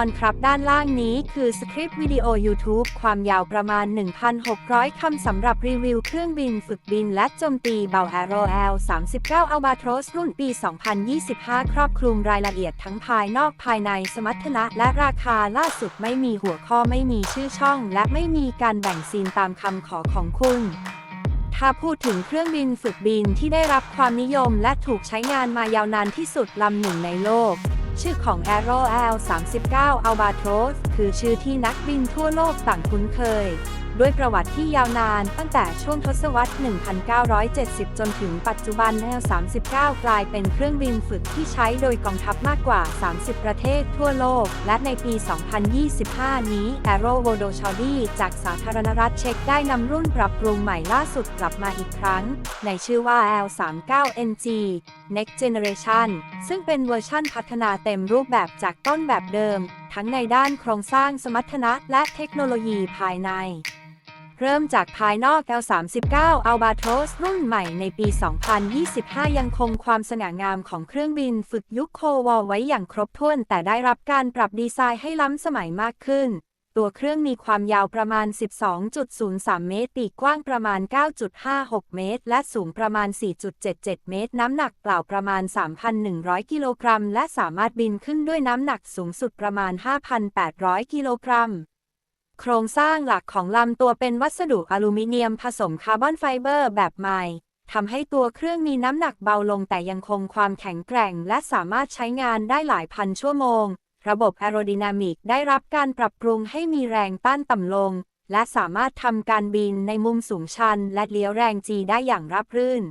อนครับด้านล่างนี้คือสคริปต์วิดีโอ YouTube ความยาวประมาณ 1,600 คำสำหรับรีวิวเครื่องบินฝึกบินและโจมตีเบา Aero L 39 Albatros รุ่นปี 2025 ครอบคลุมรายละเอียดทั้งภายนอกภายในสมรรถนะและราคาล่าสุดไม่มีหัวข้อไม่มีชื่อช่อง และไม่มีการแบ่งซีนตามคำขอของคุณถ้าพูดถึงเครื่องบินฝึกบินที่ได้รับความนิยมและถูกใช้งานมายาวนานที่สุดลำหนึ่งในโลก ชื่อของ Aero L 39 Albatros คือชื่อที่นักบินทั่วโลกต่างคุ้นเคย ด้วยประวัติที่ยาวนานตั้งแต่ช่วงทศวรรษ 1970 จนถึงปัจจุบัน L 39 กลายเป็นเครื่องบินฝึกที่ใช้โดยกองทัพมากกว่า 30 ประเทศทั่วโลก และในปี 2025 นี้ Aero v o d o c h a d i จากสาธารณรัฐเช็กได้นำรุ่นปรับปรุงใหม่ล่าสุดกลับมาอีกครั้ง ในชื่อว่า L 39 NG Next Generation ซึ่งเป็นเวอร์ชั่นพัฒนาเต็มรูปแบบจากต้นแบบเดิม ทั้งในด้านโครงสร้างสมรรถนะและเทคโนโลยีภายใน เริ่มจากภายนอก L39 Albatros รุ่นใหม่ในปี 2025 ยังคงความสง่างามของเครื่องบินฝึกยุคโควอลไว้อย่างครบถ้วน แต่ได้รับการปรับดีไซน์ให้ล้ำสมัยมากขึ้น ตัวเครื่องมีความยาวประมาณ 12.03 เมตรปีกว้างประมาณ 9.56 เมตร และสูงประมาณ 4.77 เมตร น้ำหนักเปล่าประมาณ 3,100 กิโลกรัม และสามารถบินขึ้นด้วยน้ำหนักสูงสุดประมาณ 5,800 กิโลกรัม โครงสร้างหลักของลำตัวเป็นวัสดุอลูมิเนียมผสมคาร์บอนไฟเบอร์แบบใหม่ทำให้ตัวเครื่องมีน้ำหนักเบาลงแต่ยังคงความแข็งแกร่ง และสามารถใช้งานได้หลายพันชั่วโมง ระบบแอโรไดนามิกได้รับการปรับปรุงให้มีแรงต้านต่ำลง และสามารถทำการบินในมุมสูงชัน และเลี้ยวแรงจีได้อย่างราบรื่น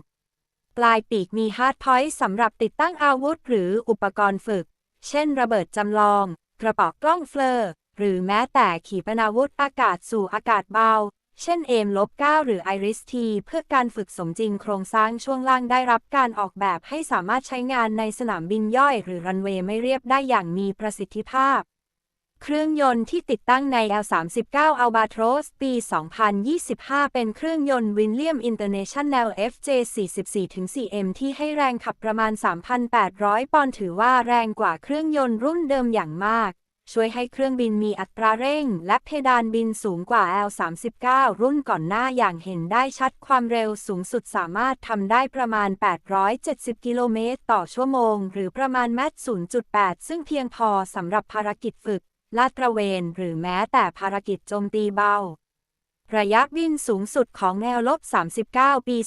ปลายปีกมีฮาร์ดพอยต์สำหรับติดตั้งอาวุธหรืออุปกรณ์ฝึก เช่น ระเบิดจำลอง กระป๋ากล้องเฟลอร์ หรือแม้แต่ขีปนาวุธอากาศสู่อากาศเบา เช่นเอมลบ9หรือ Iris T เพื่อการฝึกสมจริงโครงสร้างช่วงล่างได้รับการออกแบบให้สามารถใช้งานในสนามบินย่อย หรือรันเวย์ไม่เรียบได้อย่างมีประสิทธิภาพ เครื่องยนต์ที่ติดตั้งใน L39 Albatros ปี 2025 เป็นเครื่องยนต์ William International FJ44-4M ที่ให้แรงขับประมาณ 3,800 ปอนด์ถือว่าแรงกว่าเครื่องยนต์รุ่นเดิมอย่างมาก ช่วยให้เครื่องบินมีอัตราเร่ง และเพดานบินสูงกว่า L39 รุ่นก่อนหน้าอย่างเห็นได้ชัดความเร็วสูงสุดสามารถทำได้ประมาณ 870 กิโลเมตรต่อชั่วโมง หรือประมาณแมต0.8 ซึ่งเพียงพอสำหรับภารกิจฝึก ลาดตระเวน หรือแม้แต่ภารกิจโจมตีเบาระยะบินสูงสุดของแนวลบ 39 ปี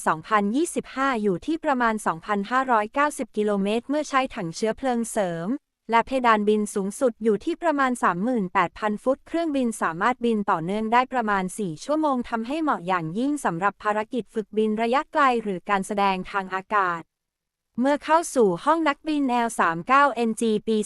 2025 อยู่ที่ประมาณ 2,590 กิโลเมตร เมื่อใช้ถังเชื้อเพลิงเสริม และเพดานบินสูงสุดอยู่ที่ประมาณ 38,000 ฟุต เครื่องบินสามารถบินต่อเนื่องได้ประมาณ 4 ชั่วโมงทำให้เหมาะอย่างยิ่งสำหรับภารกิจฝึกบินระยะไกลหรือการแสดงทางอากาศ เมื่อเข้าสู่ห้องนักบิน L39NG ปี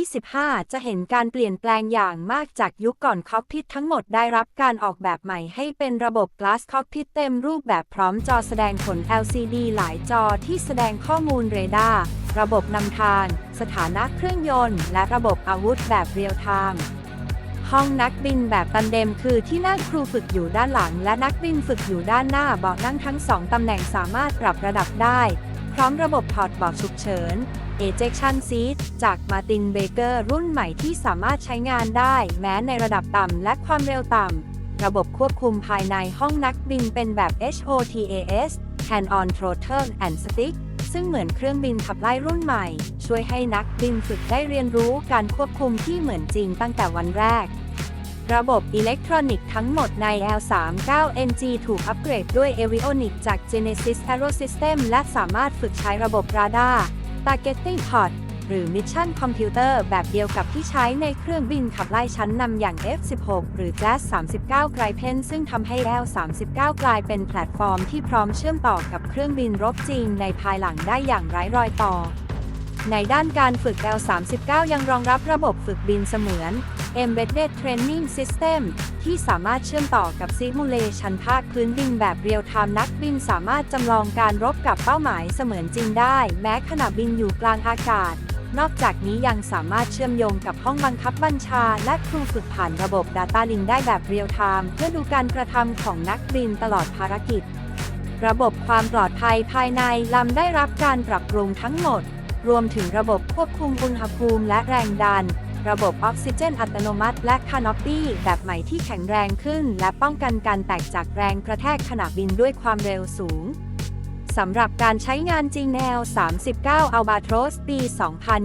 2025 จะเห็นการเปลี่ยนแปลงอย่างมากจากยุคก่อนคอกพิททั้งหมดได้รับการออกแบบใหม่ให้เป็นระบบ Glass Cockpit เต็มรูปแบบพร้อมจอแสดงผล LCD หลายจอที่แสดงข้อมูลเรดาร์ ระบบนำทาง สถานะเครื่องยนต์ และระบบอาวุธแบบเรียลไทม์ห้องนักบินแบบตันเดมคือที่นั่งครูฝึกอยู่ด้านหลัง และนักบินฝึกอยู่ด้านหน้าเบาะนั่งทั้งสองตำแหน่งสามารถปรับระดับได้ พร้อมระบบถอดเบาะฉุกเฉิน Ejection Seat จาก Martin Baker รุ่นใหม่ที่สามารถใช้งานได้ แม้ในระดับต่ำและความเร็วต่ำ ระบบควบคุมภายในห้องนักบินเป็นแบบ HOTAS Hand on Throttle and Stick ซึ่งเหมือนเครื่องบินขับไล่รุ่นใหม่ ช่วยให้นักบินฝึกได้เรียนรู้การควบคุมที่เหมือนจริงตั้งแต่วันแรก ระบบอิเล็กทรอนิกส์ทั้งหมดใน L39NG ถูกอัปเกรดด้วย Avionic จาก Genesis Aerosystem และสามารถฝึกใช้ระบบราดาร์ Targeting Pod หรือ Mission Computer แบบเดียวกับที่ใช้ในเครื่องบินขับไล่ชั้นนำอย่าง F16 หรือ Jazz 39 Gripen ซึ่งทำให้ L39 กลายเป็นแพลตฟอร์มที่พร้อมเชื่อมต่อกับเครื่องบินรบจริงในภายหลังได้อย่างไร้รอยต่อ ในด้านการฝึก L39 ยังรองรับระบบฝึกบินเสมือน Embedded Training System ที่สามารถเชื่อมต่อกับซิมูเลชันภาคพื้นดินแบบเรียลไทม์นักบินสามารถจำลองการรบกับเป้าหมายเสมือนจริงได้ แม้ขณะบินอยู่กลางอากาศ นอกจากนี้ยังสามารถเชื่อมโยงกับห้องบังคับบัญชา และครูฝึกผ่านระบบ Data Link ได้แบบเรียลไทม์เพื่อดูการกระทำของนักบินตลอดภารกิจ ระบบความปลอดภัยภายในลำได้รับการปรับปรุงทั้งหมด รวมถึงระบบควบคุมอุณหภูมิและแรงดัน ระบบออกซิเจนอัตโนมัติ และคานอปปี้แบบใหม่ที่แข็งแรงขึ้น และป้องกันการแตกจากแรงกระแทกขณะบินด้วยความเร็วสูง สำหรับการใช้งานจริงแนว 39 Albatros ปี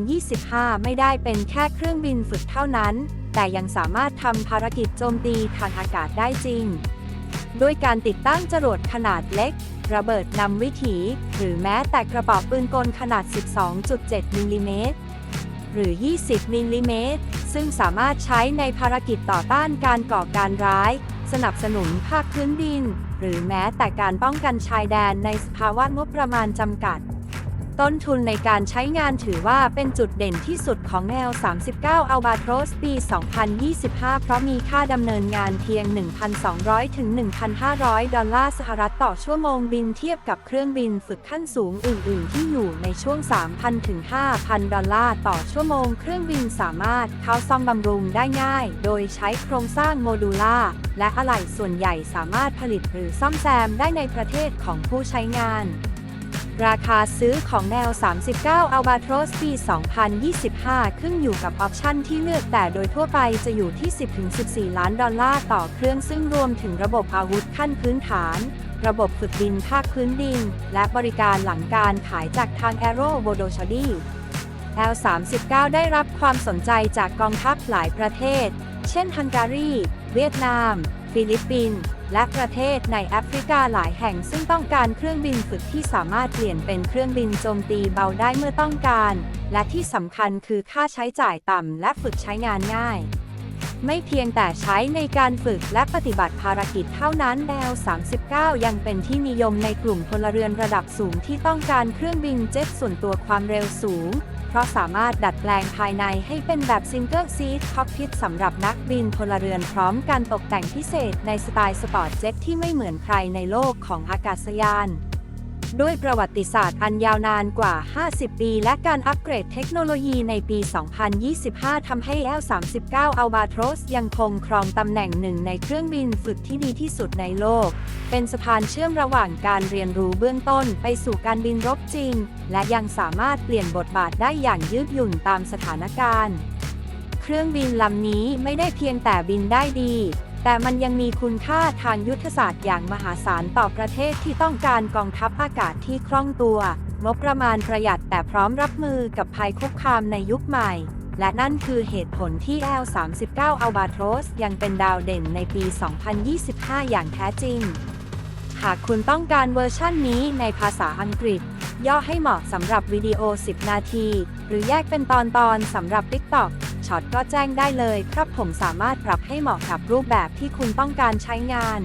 2025 ไม่ได้เป็นแค่เครื่องบินฝึกเท่านั้น แต่ยังสามารถทำภารกิจโจมตีทางอากาศได้จริง ด้วยการติดตั้งจรวดขนาดเล็ก ระเบิดนำวิถี หรือแม้แต่กระบอกปืนกลขนาด 12.7 มิลลิเมตรหรือ 20 มิลลิเมตร ซึ่งสามารถใช้ในภารกิจต่อต้านการก่อการร้าย สนับสนุนภาคพื้นดิน หรือแม้แต่การป้องกันชายแดนในสภาวะงบประมาณจำกัด ต้นทุนในการใช้งานถือว่าเป็นจุดเด่นที่สุดของแนว 39 Albatros ปี 2025 เพราะมีค่าดำเนินงานเพียง 1,200 ถึง 1,500 ดอลลาร์สหรัฐต่อชั่วโมงบินเทียบกับเครื่องบินฝึกขั้นสูงอื่น ๆ ที่อยู่ในช่วง 3,000 ถึง 5,000 ดอลลาร์ต่อชั่วโมง เครื่องบินสามารถเข้าซ่อมบำรุงได้ง่าย โดยใช้โครงสร้างโมดูล่าและอะไหล่ส่วนใหญ่สามารถผลิตหรือซ่อมแซมได้ในประเทศของผู้ใช้งาน ราคาซื้อของแนว 39 Albatros ปี 2025 ขึ้นอยู่กับออปชันที่เลือกแต่โดยทั่วไปจะอยู่ที่ 10-14 ล้านดอลลาร์ต่อเครื่องซึ่งรวมถึงระบบอาวุธขั้นพื้นฐาน ระบบฝึกบินภาคพื้นดิน และบริการหลังการขายจากทาง Aero v o d o s h a d i L39 ได้รับความสนใจจากกองทัพหลายประเทศ เช่นฮังการี เวียดนาม ฟิลิปปินส์และประเทศในแอฟริกาหลายแห่งซึ่งต้องการเครื่องบินฝึกที่สามารถเปลี่ยนเป็นเครื่องบินโจมตีเบาได้เมื่อต้องการ และที่สำคัญคือค่าใช้จ่ายต่ำและฝึกใช้งานง่าย ไม่เพียงแต่ใช้ในการฝึกและปฏิบัติภารกิจเท่านั้นแนว 39 ยังเป็นที่นิยมในกลุ่มพลเรือนระดับสูงที่ต้องการเครื่องบินเจ็ตส่วนตัวความเร็วสูง เพราะสามารถดัดแปลงภายในให้เป็นแบบซิงเกิลซีทคอกพิทสำหรับนักบินพลเรือนพร้อมการตกแต่งพิเศษในสไตล์สปอร์ตเจ็ตที่ไม่เหมือนใครในโลกของอากาศยาน ด้วยประวัติศาสตร์อันยาวนานกว่า 50 ปี และการอัปเกรดเทคโนโลยีในปี 2025 ทำให้ L39 Albatros ยังคงครองตำแหน่งหนึ่งในเครื่องบินฝึกที่ดีที่สุดในโลก เป็นสะพานเชื่อมระหว่างการเรียนรู้เบื้องต้นไปสู่การบินรบจริง และยังสามารถเปลี่ยนบทบาทได้อย่างยืดหยุ่นตามสถานการณ์ เครื่องบินลำนี้ไม่ได้เพียงแต่บินได้ดี แต่มันยังมีคุณค่าทางยุทธศาสตร์อย่างมหาศาลต่อประเทศที่ต้องการกองทัพอากาศที่คล่องตัว งบประมาณประหยัดแต่พร้อมรับมือกับภัยคุกคามในยุคใหม่ และนั่นคือเหตุผลที่ L39 Albatros ยังเป็นดาวเด่นในปี 2025 อย่างแท้จริง หากคุณต้องการเวอร์ชั่นนี้ในภาษาอังกฤษ ย่อให้เหมาะสำหรับวิดีโอ 10 นาที หรือแยกเป็นตอนๆสำหรับ TikTok ช็อตก็แจ้งได้เลยครับผมสามารถปรับให้เหมาะกับรูปแบบที่คุณต้องการใช้งาน